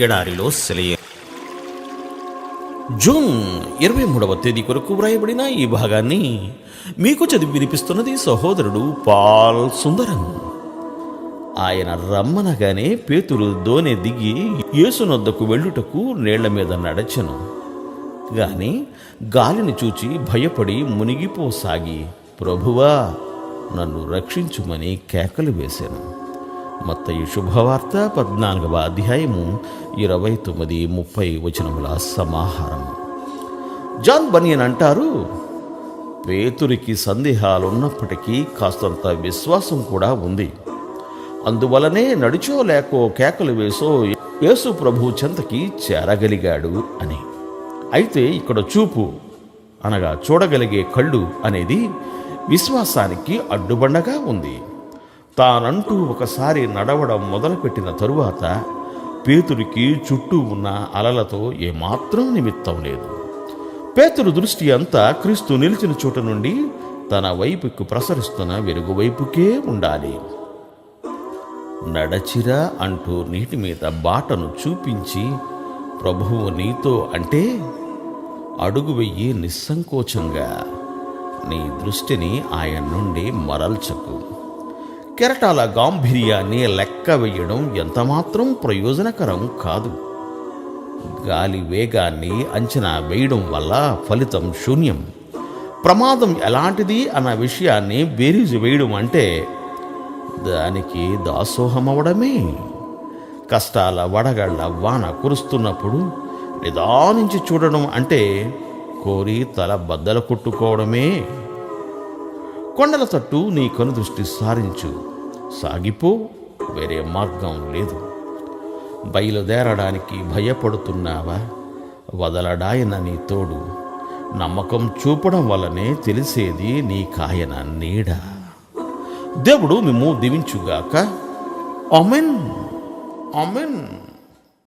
ఎడారిలో సెలయ. జూన్ ఇరవై మూడవ తేదీ కొరకు వ్రాయబడిన ఈ భాగాన్ని మీకు చదివి వినిపిస్తున్నది సహోదరుడు పాల్ సుందరం. ఆయన రమ్మనగానే పేతురు దోనె దిగి యేసునొద్దకు వెళ్ళుటకు నీళ్ళ మీద నడచెను. గాని గాలిని చూచి భయపడి మునిగిపోసాగి ప్రభువా నన్ను రక్షించుమని కేకలు వేశాను మత్తయి శుభవార్త పద్నాలుగవ అధ్యాయము ఇరవై తొమ్మిది ముప్పై వచనముల సమాహారం జాన్ బనియన్ అంటారు పేతురికి సందేహాలున్నప్పటికీ కాస్తంత విశ్వాసం కూడా ఉంది. అందువలనే నడిచో లేకో కేకలు వేసో యేసు ప్రభు చెంతకి చేరగలిగాడు అని. అయితే ఇక్కడ చూపు అనగా చూడగలిగే కళ్ళు అనేది విశ్వాసానికి అడ్డుబండగా ఉంది. తానంటూ ఒకసారి నడవడం మొదలుపెట్టిన తరువాత పేతురికి చుట్టూ ఉన్న అలలతో ఏమాత్రం నిమిత్తం లేదు. పేతురు దృష్టి అంతా క్రీస్తు నిలిచిన చోట నుండి తన వైపుకు ప్రసరిస్తున్న వెలుగు వైపుకే ఉండాలి. నడచిరా అంటూ నీటి మీద బాటను చూపించి ప్రభువు నీతో అంటే అడుగు వెయ్యి నిస్సంకోచంగా నీ దృష్టిని ఆయన నుండి మరల్చకు. కెరటాల గాంభీర్యాన్ని లెక్క వేయడం ఎంతమాత్రం ప్రయోజనకరం కాదు. గాలి వేగాన్ని అంచనా వేయడం వల్ల ఫలితం శూన్యం. ప్రమాదం ఎలాంటిది అన్న విషయాన్ని బేరీజు వేయడం అంటే దానికి దాసోహమవడమే కష్టాల వడగళ్ళ వాన కురుస్తున్నప్పుడు నిదానించి చూడడం అంటే కోరి తల బద్దలు కొట్టుకోవడమే. కొండల తట్టు నీ కనుదృష్టి సారించు. సాగిపో వేరే మార్గం లేదు. బయలుదేరడానికి భయపడుతున్నావా? వదలడాయన నీ తోడు. నమ్మకం చూపడం వల్లనే తెలిసేది నీ కాయన నీడ. దేవుడు మిమ్ము దీవించుగాక. Amen amen